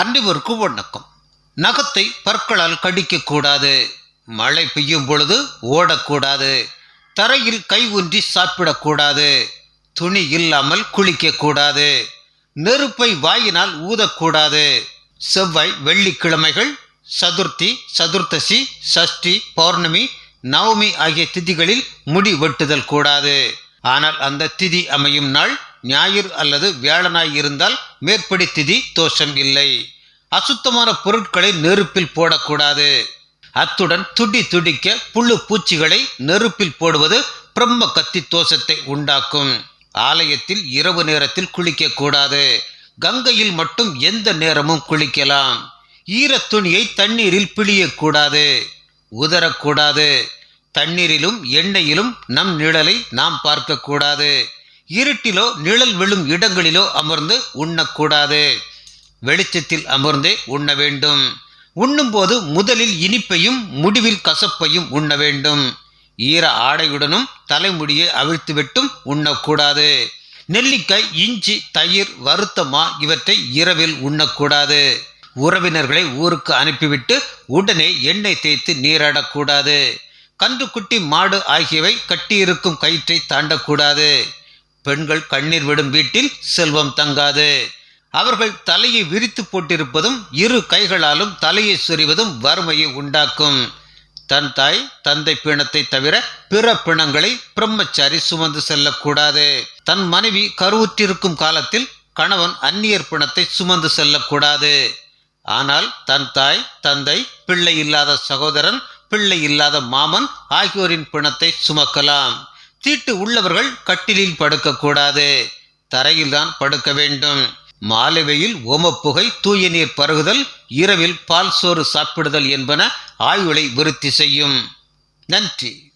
அன்றிவருக்கு வணக்கம். நகத்தை பற்களால் கடிக்கக்கூடாது. மழை பெய்யும் பொழுது ஓடக்கூடாது. தரையில் கை ஊன்றி சாப்பிடக்கூடாது. துணி இல்லாமல் குளிக்கக்கூடாது. நெருப்பை வாயினால் ஊதக்கூடாது. செவ்வாய் வெள்ளிக்கிழமைகள் சதுர்த்தி சதுர்த்தசி சஷ்டி பௌர்ணமி நவமி ஆகிய திதிகளில் முடி வெட்டுதல் கூடாது. ஆனால் அந்த திதி அமையும் நாள் ஞாயிறு அல்லது வியாழனாய் இருந்தால் மேற்படி திதி தோஷம் இல்லை. அசுத்தமான பொருட்களை நெருப்பில் போடக்கூடாது. அத்துடன் துடி துடிக்க புழு பூச்சிகளை நெருப்பில் போடுவது பிரம்ம கத்தி தோஷத்தை உண்டாக்கும். ஆலயத்தில் இரவு நேரத்தில் குளிக்கக்கூடாது. கங்கையில் மட்டும் எந்த நேரமும் குளிக்கலாம். ஈரத் துணியை தண்ணீரில் பிழியக்கூடாது. உதறக்கூடாது. தண்ணீரிலும் எண்ணெயிலும் நம் நிழலை நாம் பார்க்கக்கூடாது. இருட்டிலோ நிழல் விழும் இடங்களிலோ அமர்ந்து உண்ணக்கூடாது. வெளிச்சத்தில் அமர்ந்தே உண்ண வேண்டும். உண்ணும்போது முதலில் இனிப்பையும் முடிவில் கசப்பையும் உண்ண வேண்டும். ஈர ஆடையுடனும் தலைமுடியை அவிழ்த்துவிட்டும் உண்ணக்கூடாது. நெல்லிக்காய் இஞ்சி தயிர் வருத்தமா இவற்றை இரவில் உண்ணக்கூடாது. உறவினர்களை ஊருக்கு அனுப்பிவிட்டு உடனே எண்ணெய் தேய்த்து நீராடக்கூடாது. கன்றுக்குட்டி மாடு ஆகியவை கட்டியிருக்கும் கயிற்றை தாண்டக்கூடாது. பெண்கள் கண்ணீர் விடும் வீட்டில் செல்வம் தங்காது. அவர்கள் தலையை விரித்து போட்டிருப்பதும் இரு கைகளாலும் தலையை சொறிவதும் வறுமையை உண்டாக்கும். தன் தாய் தந்தை பிணத்தை தவிர பிற பிணங்களை பிரம்மச்சாரி சுமந்து செல்லக்கூடாது. தன் மனைவி கருவுற்றிருக்கும் காலத்தில் கணவன் அந்நியர் பிணத்தை சுமந்து செல்லக்கூடாது. ஆனால் தன் தாய் தந்தை பிள்ளை இல்லாத சகோதரன் பிள்ளை இல்லாத மாமன் ஆகியோரின் பிணத்தை சுமக்கலாம். தீட்டு உள்ளவர்கள் கட்டிலில் படுக்கக்கூடாது. தரையில்தான் படுக்க வேண்டும். மாலை வெயில் ஓமப்புகை தூய நீர் பருகுதல் இரவில் பால் சோறு சாப்பிடுதல் என்பன ஆயுளை விருத்தி செய்யும். நன்றி.